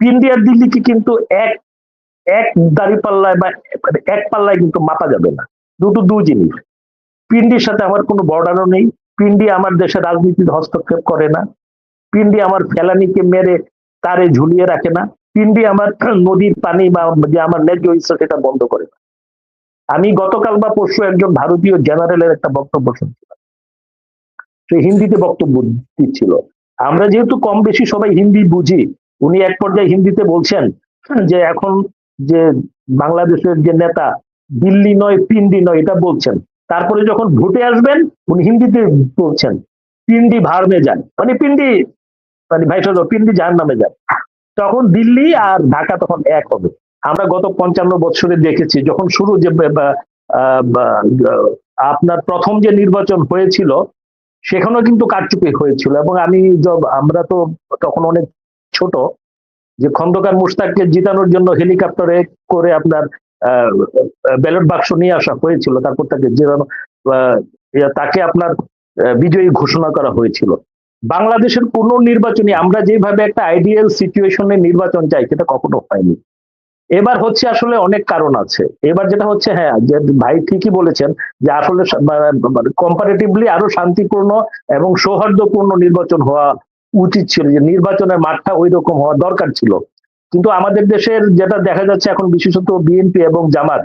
পিন্ডি আর দিল্লিকে কিন্তু এক এক দাড়ি পাল্লায় বা মানে এক পাল্লায় কিন্তু মাপা যাবে না। দুটো দু জিনিস। পিন্ডির সাথে আমার কোনো বর্ডারও নেই। পিন্ডি আমার দেশের রাজনীতিতে হস্তক্ষেপ করে না। পিন্ডি আমার ফেলানিকে মেরে তারে ঝুলিয়ে রাখে না। পিন্ডি আমার নদীর পানি বা যে আমার ন্যায্য ইচ্ছা সেটা বন্ধ করে না। আমি গতকাল বা পরশু একজন ভারতীয় জেনারেলের একটা বক্তব্য শুনছিলাম। সে হিন্দিতে বক্তব্য দিচ্ছিল। আমরা যেহেতু কম বেশি সবাই হিন্দি বুঝি উনি এক পর্যায়ে হিন্দিতে বলছেন যে এখন যে বাংলাদেশের যে নেতা, দিল্লি নয় পিন্ডি নয়, এটা বলছেন। তারপরে যখন ভোটে আসবেন, উনি হিন্দিতে বলছেন পিন্ডি ভারমে যান। মানে পিন্ডি মানে ভাই পিন্ডি জাহান নামে যান। তখন দিল্লি আর ঢাকা তখন এক হবে। আমরা গত পঞ্চান্ন বছরে দেখেছি, যখন শুরু যে আপনার প্রথম যে নির্বাচন হয়েছিল, সেখানেও কিন্তু কারচুপি হয়েছিল। এবং আমি আমরা তো তখন অনেক ছোট, যে খন্দকার মুশতাককে জিতানোর জন্য হেলিকপ্টারে করে আপনার ব্যালট বাক্স নিয়ে আসা হয়েছিল, তারপর তাকে জেতানো তাকে আপনার বিজয়ী ঘোষণা করা হয়েছিল। বাংলাদেশের কোন নির্বাচনী, আমরা যেভাবে একটা আইডিয়াল সিচুয়েশনে নির্বাচন চাই, সেটা কখনো হয়নি। এবার হচ্ছে আসলে অনেক কারণ আছে। এবার যেটা হচ্ছে হ্যাঁ যে ভাই ঠিকই বলেছেন যে আসলে কম্পারেটিভলি আরও শান্তিপূর্ণ এবং সৌহার্দ্যপূর্ণ নির্বাচন হওয়া উচিত ছিল যে নির্বাচনের মাঠটা ওই রকম হওয়া দরকার ছিল। কিন্তু আমাদের দেশের যেটা দেখা যাচ্ছে এখন বিশেষত বিএনপি এবং জামাত,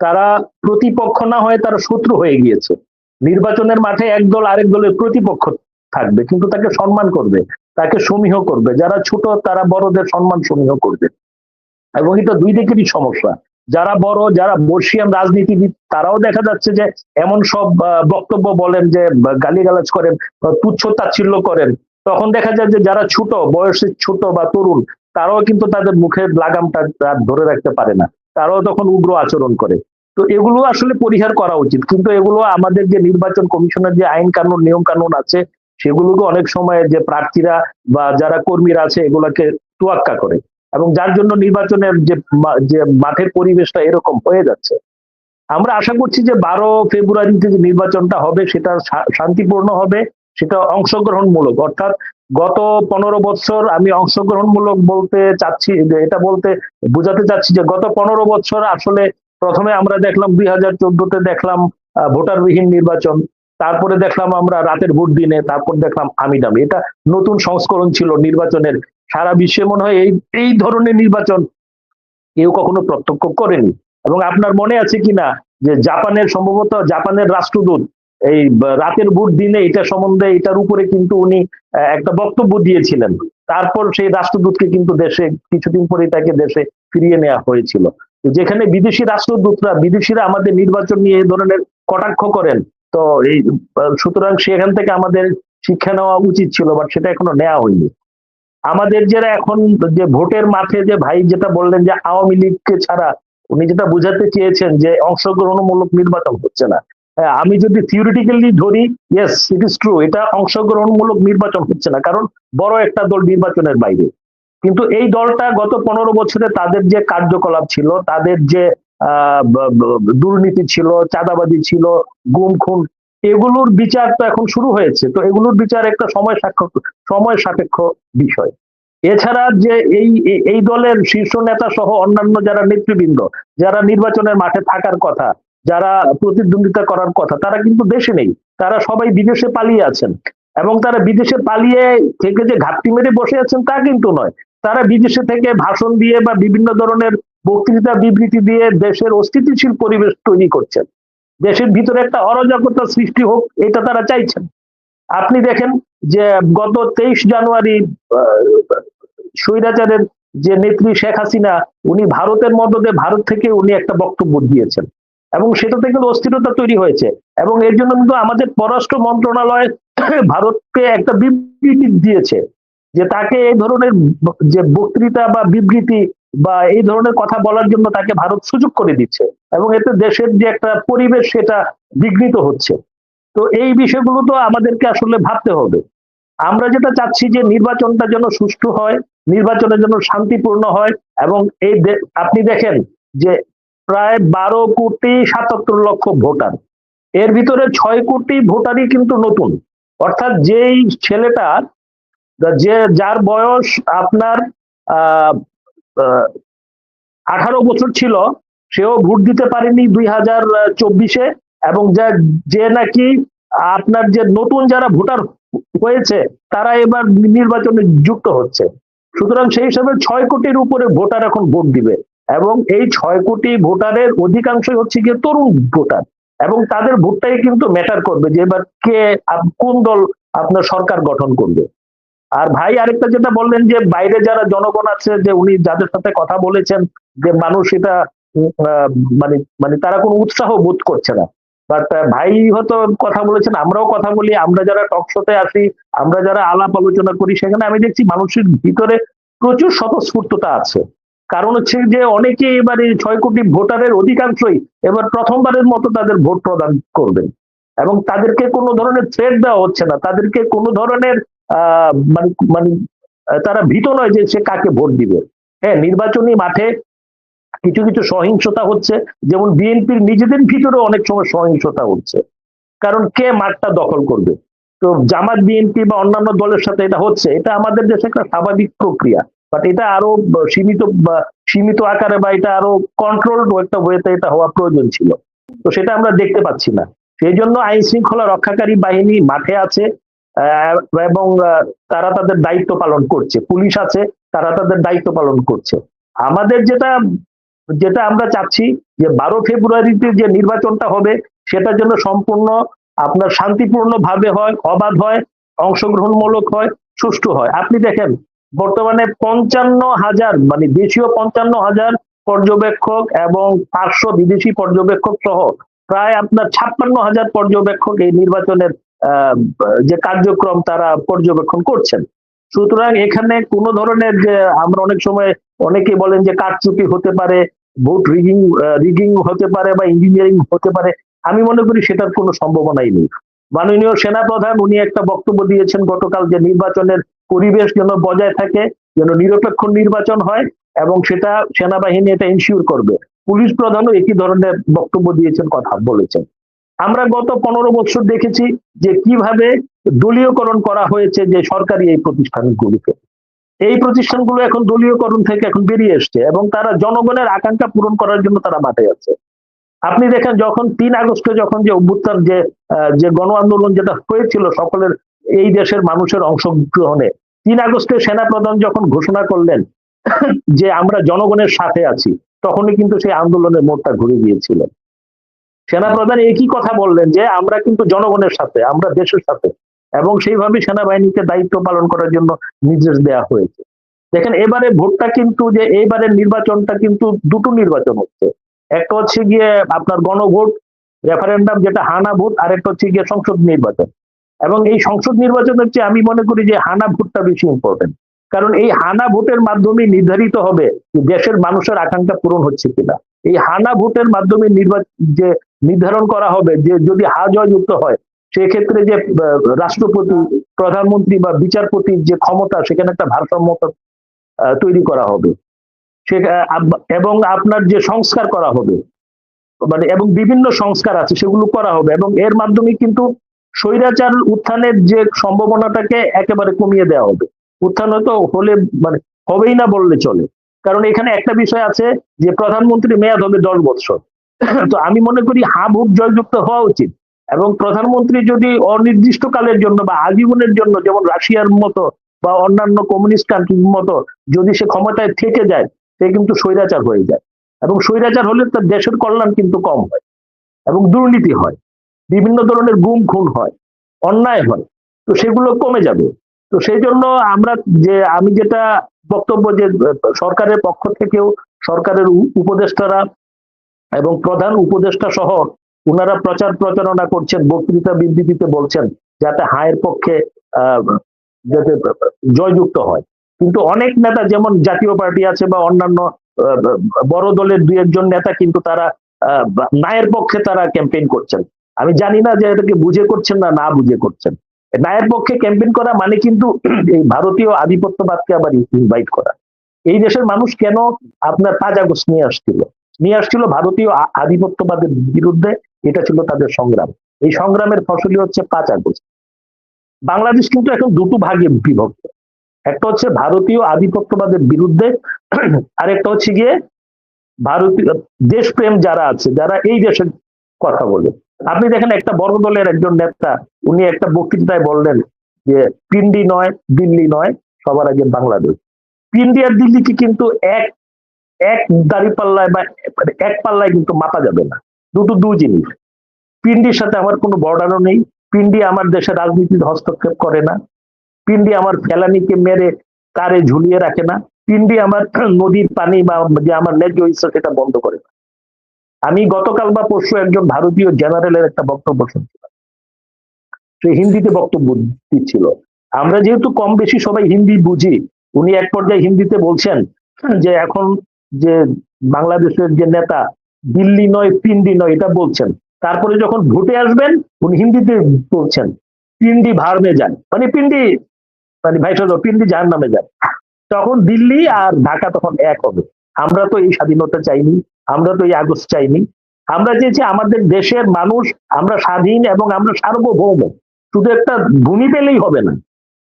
তারা প্রতিপক্ষ না হয়ে তারা শত্রু হয়ে গিয়েছে। নির্বাচনের মাঠে এক দল আরেক দলের প্রতিপক্ষ থাকবে, কিন্তু তাকে সম্মান করবে, তাকে সমীহ করবে। যারা ছোট, তারা বড়দের সম্মান সমীহ করবে। এবং এটা দুই দিকেরই সমস্যা। যারা বড়, যারা বর্ষিয়ান রাজনীতিবিদ, তারাও দেখা যাচ্ছে যে এমন সব বক্তব্য বলেন যে গালিগালাজ করেন তুচ্ছ তাচ্ছিল্য করেন তখন দেখা যায় যে যারা ছোট, বয়সে ছোট বা তরুণ, তারাও কিন্তু তাদের মুখের লাগামটা ধরে রাখতে পারে না। তারাও তখন উগ্র আচরণ করে। তো এগুলো আসলে পরিহার করা উচিত। কিন্তু এগুলো আমাদের যে নির্বাচন কমিশনের যে আইন কানুন, নিয়ম কানুন আছে, সেগুলোকে অনেক সময় যে প্রার্থীরা বা যারা কর্মীরা আছে, এগুলাকে তোয়াক্কা করে। এবং যার জন্য নির্বাচনের যে যে মাঠের পরিবেশটা এরকম হয়ে যাচ্ছে। আমরা আশা করছি যে বারো ফেব্রুয়ারিতে যে নির্বাচনটা হবে, সেটা শান্তিপূর্ণ হবে। সেটা অংশগ্রহণমূলক। অর্থাৎ গত পনেরো বছর আমি অংশগ্রহণমূলক বলতে চাচ্ছি, এটা বলতে বোঝাতে চাচ্ছি যে গত পনেরো বছর আসলে প্রথমে আমরা দেখলাম দুই হাজার চোদ্দতে দেখলাম ভোটারবিহীন নির্বাচন, তারপরে দেখলাম আমরা রাতের ভোট দিনে, তারপর দেখলাম আমি দামি এটা নতুন সংস্করণ ছিল নির্বাচনের। সারা বিশ্বে মনে হয় এই এই ধরনের নির্বাচন কেউ কখনো প্রত্যক্ষ করেনি। এবং আপনার মনে আছে কিনা যে জাপানের সম্ভবত জাপানের রাষ্ট্রদূত এই রাতের ভোট দিনে এটা সম্বন্ধে, এটার উপরে কিন্তু উনি একটা বক্তব্য দিয়েছিলেন। তারপর সেই রাষ্ট্রদূতকে কিন্তু দেশে, কিছুদিন পরে তাকে দেশে ফিরিয়ে নেওয়া হয়েছিল। যেখানে বিদেশি রাষ্ট্রদূতরা, বিদেশিরা আমাদের নির্বাচন নিয়ে এই ধরনের কটাক্ষ করেন, তো এই সুতরাং সেখান থেকে আমাদের শিক্ষা নেওয়া উচিত ছিল, বাট সেটা এখনও নেওয়া হয়নি। আমাদের যারা এখন যে ভোটের মাঠে যে ভাই যেটা বললেন যে আওয়ামী লীগকে ছাড়া, উনি যেটা বোঝাতে চেয়েছেন যে অংশগ্রহণমূলক নির্বাচন হচ্ছে না। আমি যদি থিওরিটিক্যালি ধরি ইয়েস ইট ইস ট্রু এটা অংশগ্রহণমূলক নির্বাচন হচ্ছে না, কারণ বড় একটা দল নির্বাচনের বাইরে। কিন্তু এই দলটা গত পনেরো বছরে তাদের যে কার্যকলাপ ছিল, তাদের যে দুর্নীতি ছিল, চাঁদাবাজি ছিল গুম খুন এগুলোর বিচার তো এখন শুরু হয়েছে। তো এগুলোর বিচার একটা সময় সাপেক্ষ সময় সাপেক্ষ বিষয়। এছাড়া যে এই- এই দলের শীর্ষ নেতা সহ অন্যান্য যারা নেতৃবৃন্দ, যারা নির্বাচনের মাঠে থাকার কথা যারা প্রতিদ্বন্দ্বিতা করার কথা, তারা কিন্তু দেশে নেই। তারা সবাই বিদেশে পালিয়ে আছেন। এবং তারা বিদেশে পালিয়ে থেকে যে ঘাটতি মেরে বসে আছেন তা কিন্তু নয়। তারা বিদেশে থেকে ভাষণ দিয়ে বা বিভিন্ন ধরনের বক্তৃতা বিবৃতি দিয়ে দেশের অস্থিতিশীল পরিবেশ তৈরি করছেন। দেশের ভিতরে একটা অরাজকতা সৃষ্টি হোক, এটা তারা চাইছেন। আপনি দেখেন যে গত তেইশ জানুয়ারি স্বৈরাচারের যে নেত্রী শেখ হাসিনা, উনি ভারতের মদদে ভারত থেকে উনি একটা বক্তব্য দিয়েছেন। এবং সেটা থেকে অস্থিরতা তৈরি হয়েছে। এবং এর জন্য কিন্তু আমাদের পররাষ্ট্র মন্ত্রণালয় ভারতকে একটা বিবৃতি দিয়েছে যে তাকে এই ধরনের যে বক্তৃতা বা বিবৃতি বা এই ধরনের কথা বলার জন্য তাকে ভারত সুযোগ করে দিচ্ছে এবং এতে দেশের যে একটা পরিবেশ সেটা বিঘ্নিত হচ্ছে। তো এই বিষয়গুলো তো আমাদেরকে আসলে ভাবতে হবে। আমরা যেটা চাচ্ছি যে নির্বাচনটা যেন সুষ্ঠু হয় নির্বাচনের জন্য শান্তিপূর্ণ হয় এবং এই আপনি দেখেন যে প্রায় বারো কোটি সাতাত্তর লক্ষ ভোটার। এর ভিতরে ছয় কোটি ভোটারই কিন্তু নতুন। অর্থাৎ যেই ছেলেটা, যে, যার বয়স আপনার, আহ আঠারো বছর ছিল, সেও ভোট দিতে পারেনি দুই হাজার চব্বিশে এবং যা, যে নাকি আপনার যে নতুন যারা ভোটার হয়েছে, তারা এবার নির্বাচনে যুক্ত হচ্ছে। সুতরাং সেই হিসাবে ছয় কোটির উপরে ভোটার এখন ভোট দিবে। এবং এই ছয় কোটি ভোটারের অধিকাংশই হচ্ছে গিয়ে তরুণ ভোটার। এবং তাদের ভোটটাই কিন্তু ম্যাটার করবে যে এবার কে কোন দল আপনার সরকার গঠন করবে। আর ভাই আরেকটা যেটা বললেন যে বাইরে যারা জনগণ আছে যে উনি যাদের সাথে কথা বলেছেন যে মানুষ এটা মানে মানে তারা কোনো উৎসাহ বোধ করছে না। বাট ভাই হয়তো কথা বলেছেন, আমরাও কথা বলি, আমরা যারা টক শোতে আসি, আমরা যারা আলাপ আলোচনা করি, সেখানে আমি দেখছি মানুষের ভিতরে প্রচুর স্বতঃস্ফূর্ততা আছে। কারণ হচ্ছে যে অনেকে এবারে ছয় কোটি ভোটারের অধিকাংশই এবার প্রথমবারের মতো তাদের ভোট প্রদান করবেন। এবং তাদেরকে কোনো ধরনের থ্রেট দেওয়া হচ্ছে না। তাদেরকে কোনো ধরনের মানে মানে তারা ভীত নয় যে সে কাকে ভোট দিবে। হ্যাঁ নির্বাচনী মাঠে কিছু কিছু সহিংসতা হচ্ছে। যেমন বিএনপির নিজেদের ভিতরে অনেক সময় সহিংসতা হচ্ছে। কারণ কে মাঠটা দখল করবে? তো জামাত বিএনপি বা অন্যান্য দলের সাথে এটা হচ্ছে। এটা আমাদের দেশে একটা স্বাভাবিক প্রক্রিয়া। বাট এটা আরও সীমিত সীমিত আকারে বা এটা আরও কন্ট্রোল একটা ওয়েতে এটা হওয়া প্রয়োজন ছিল। তো সেটা আমরা দেখতে পাচ্ছি না। সেই জন্য আইন শৃঙ্খলা রক্ষাকারী বাহিনী মাঠে আছে এবং তারা তাদের দায়িত্ব পালন করছে। পুলিশ আছে, তারা তাদের দায়িত্ব পালন করছে। আমাদের যেটা যেটা আমরা চাচ্ছি যে বারো ফেব্রুয়ারিতে যে নির্বাচনটা হবে, সেটার জন্য সম্পূর্ণ আপনার শান্তিপূর্ণ ভাবে হয়, অবাধ হয়, অংশগ্রহণমূলক হয়, সুষ্ঠু হয়। আপনি দেখেন বর্তমানে পঞ্চান্ন হাজার মানে দেশীয় পঞ্চান্ন হাজার পর্যবেক্ষক এবং পাঁচশো বিদেশি পর্যবেক্ষক সহ প্রায় আপনার ছাপ্পান্ন হাজার পর্যবেক্ষক এই নির্বাচনের যে কার্যক্রম তারা পর্যবেক্ষণ করছেন। সুতরাং এখানে কোনো ধরনের যে আমরা অনেক সময় অনেকে বলেন যে কারচুপি হতে পারে, ভোট রিগিং রিগিং হতে পারে বা ইঞ্জিনিয়ারিং হতে পারে, আমি মনে করি সেটার কোনো সম্ভাবনাই নেই। মাননীয় সেনাপ্রধান উনি একটা বক্তব্য দিয়েছেন গতকাল যে নির্বাচনের পরিবেশ যেন বজায় থাকে, যেন নিরপেক্ষ নির্বাচন হয় এবং সেটা সেনাবাহিনী এটা ইনশিওর করবে। পুলিশ প্রধানও একই ধরনের বক্তব্য দিয়েছেন, কথা বলেছেন। আমরা গত পনেরো বছর দেখেছি যে কীভাবে দলীয়করণ করা হয়েছে যে সরকারি এই প্রতিষ্ঠানগুলিকে। এই প্রতিষ্ঠানগুলো এখন দলীয়করণ থেকে এখন বেরিয়ে এসছে এবং তারা জনগণের আকাঙ্ক্ষা পূরণ করার জন্য তারা মাঠে আছে। আপনি দেখেন, যখন তিন আগস্টে যখন যে অভ্যুত্থান, যে যে গণ আন্দোলন যেটা হয়েছিল সকলের এই দেশের মানুষের অংশগ্রহণে। তিন আগস্টে সেনাপ্রধান যখন ঘোষণা করলেন যে আমরা জনগণের সাথে আছি, তখনই কিন্তু সেই আন্দোলনের মোড়টা ঘুরে গিয়েছিল। সেনাপ্রধান একই কথা বললেন যে, আমরা কিন্তু জনগণের সাথে, আমরা দেশের সাথে। এবং সেইভাবে সেনাবাহিনীকে দায়িত্ব পালন করার জন্য নির্দেশ দেওয়া হয়েছে। দেখেন, এবারে ভোটটা কিন্তু যে এইবারের নির্বাচনটা কিন্তু দুটো নির্বাচন হচ্ছে। একটা হচ্ছে গিয়ে আপনার গণভোট, রেফারেন্ডাম যেটা হানা ভোট আর একটা হচ্ছে গিয়ে সংসদ নির্বাচন। এবং এই সংসদ নির্বাচনের চেয়ে আমি মনে করি যে হানা ভোটটা বেশি ইম্পর্টেন্ট কারণ এই হানা ভোটের মাধ্যমে নির্ধারিত হবে দেশের মানুষের আকাঙ্ক্ষা পূরণ হচ্ছে কিনা। এই হানা ভোটের মাধ্যমে নির্বাচন যে নির্ধারণ করা হবে, যে যদি হা জয়যুক্ত হয়, সেক্ষেত্রে যে রাষ্ট্রপতি, প্রধানমন্ত্রী বা বিচারপতির যে ক্ষমতা, সেখানে একটা ভারসাম্যতা তৈরি করা হবে। সে এবং আপনার যে সংস্কার করা হবে মানে এবং বিভিন্ন সংস্কার আছে, সেগুলো করা হবে, এবং এর মাধ্যমে কিন্তু স্বৈরাচার উত্থানের যে সম্ভাবনাটাকে একেবারে কমিয়ে দেওয়া হবে। উত্থান হয়তো হলে মানে হবেই না বললে চলে। কারণ এখানে একটা বিষয় আছে যে প্রধানমন্ত্রী মেয়াদ হবে দশ বছর। তো আমি মনে করি হা ভোট জয়যুক্ত হওয়া উচিত। এবং প্রধানমন্ত্রী যদি অনির্দিষ্টকালের জন্য বা আজীবনের জন্য যেমন রাশিয়ার মতো বা অন্যান্য কমিউনিস্ট কান্ট্রির মতো যদি সে ক্ষমতায় থেকে যায়, সে কিন্তু স্বৈরাচার হয়ে যায়। এবং স্বৈরাচার হলে তার দেশের কল্যাণ কিন্তু কম হয় এবং দুর্নীতি হয়। বিভিন্ন ধরনের গুম, খুন হয়, অন্যায় হয়, তো সেগুলো কমে যাবে। তো সেই জন্য আমরা যে, আমি যেটা বক্তব্য যে, সরকারের পক্ষ থেকেও সরকারের উপদেষ্টারা এবং প্রধান উপদেষ্টা সহ ওনারা প্রচার প্রচারণা করছেন, বক্তৃতা বিবৃতিতে বলছেন, যাতে হায়ের পক্ষে যাতে জয়যুক্ত হয়। কিন্তু অনেক নেতা যেমন জাতীয় পার্টি আছে বা অন্যান্য বড় দলের দুই একজন নেতা কিন্তু তারা নায়ের পক্ষে তারা ক্যাম্পেইন করছেন। আমি জানি না যে এটাকে বুঝে করছেন না না বুঝে করছেন। নায়ের পক্ষে ক্যাম্পেইন করা মানে কিন্তু এই ভারতীয় আধিপত্যবাদকে আবার ইনভাইট করা। এই দেশের মানুষ কেন আপনার পাঁচ আগস্ট নিয়ে আসছিল? নিয়ে আসছিল ভারতীয় আধিপত্যবাদের বিরুদ্ধে, এটা ছিল তাদের সংগ্রাম। এই সংগ্রামের ফসলই হচ্ছে পাঁচ আগস্ট বাংলাদেশ কিন্তু এখন দুটো ভাগে বিভক্ত। একটা হচ্ছে ভারতীয় আধিপত্যবাদের বিরুদ্ধে, আরেকটা হচ্ছে গিয়ে ভারতীয়, দেশপ্রেম যারা আছে, যারা এই দেশের কথা বলে। আপনি দেখেন একটা বড় দলের একজন নেতা, উনি একটা বক্তৃতায় বললেন যে পিন্ডি নয়, দিল্লি নয়, সবার আগে বাংলাদেশ। পিন্ডি আর দিল্লি কি কিন্তু এক এক দাড়ি পাল্লায় বা মানে এক পাল্লায় কিন্তু মাপা যাবে না। দুটো দু জিনিস। পিন্ডির সাথে আমার কোনো বর্ডারও নেই। পিন্ডি আমার দেশের রাজনীতিতে হস্তক্ষেপ করে না। পিন্ডি আমার ফেলানিকে মেরে তারে ঝুলিয়ে রাখে না। পিন্ডি আমার নদীর পানি বা যে আমার ন্যায্য ইচ্ছা সেটা বন্ধ করে না। আমি গতকাল বা পরশু একজন ভারতীয় জেনারেলের একটা বক্তব্য শুনছিলাম। সে হিন্দিতে বক্তব্য দিচ্ছিল। আমরা যেহেতু কম বেশি সবাই হিন্দি বুঝি, উনি এক পর্যায়ে হিন্দিতে বলছেন যে এখন যে বাংলাদেশের যে নেতা, দিল্লি নয় পিন্ডি নয়, এটা বলছেন। তারপরে যখন ভোটে আসবেন, উনি হিন্দিতে বলছেন পিন্ডি ভারমে যান। মানে পিন্ডি মানে ভাই পিন্ডি জাহান নামে যান। তখন দিল্লি আর ঢাকা তখন এক হবে। আমরা তো এই স্বাধীনতা চাইনি আমরা তো এই আগস্ট চাইনি। আমরা চেয়েছি আমাদের দেশের মানুষ, আমরা স্বাধীন এবং আমরা সার্বভৌম। শুধু একটা ভূমি পেলেই হবে না।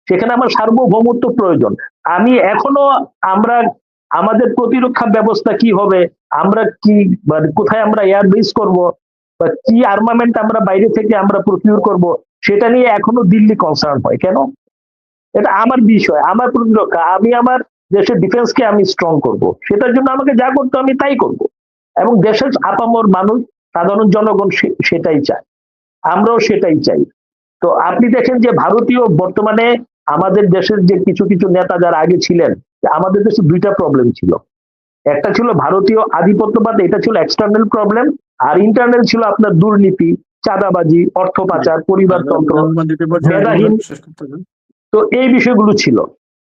সেখানে আমার সার্বভৌমত্ব প্রয়োজন। আমি এখনও আমরা, আমাদের প্রতিরক্ষা ব্যবস্থা কি হবে, আমরা কি কোথায় আমরা এয়ার বেস করব, বা কি আর্মামেন্ট আমরা বাইরে থেকে আমরা প্রকিউর করব, সেটা নিয়ে এখনও দিল্লি কনসার্ন হয়। কেন? এটা আমার বিষয়, আমার প্রতিরক্ষা। আমি আমার দেশের ডিফেন্সকে আমি স্ট্রং করব। সেটার জন্য আমাকে যা করতে আমি তাই করব। এবং দেশের আপামর মানুষ সাধারণ জনগণ সেটাই চায় আমরাও সেটাই চাই তো আপনি দেখেন যে ভারতীয় বর্তমানে আমাদের দেশের যে কিছু কিছু নেতা যারা আগে ছিলেন আমাদের দেশে দুইটা প্রবলেম ছিল একটা ছিল ভারতীয় আধিপত্যবাদ এটা ছিল এক্সটার্নাল প্রবলেম আর ইন্টারনাল ছিল আপনার দুর্নীতি চাঁদাবাজি অর্থ পাচার পরিবারতন্ত্র। তো এই বিষয়গুলো ছিল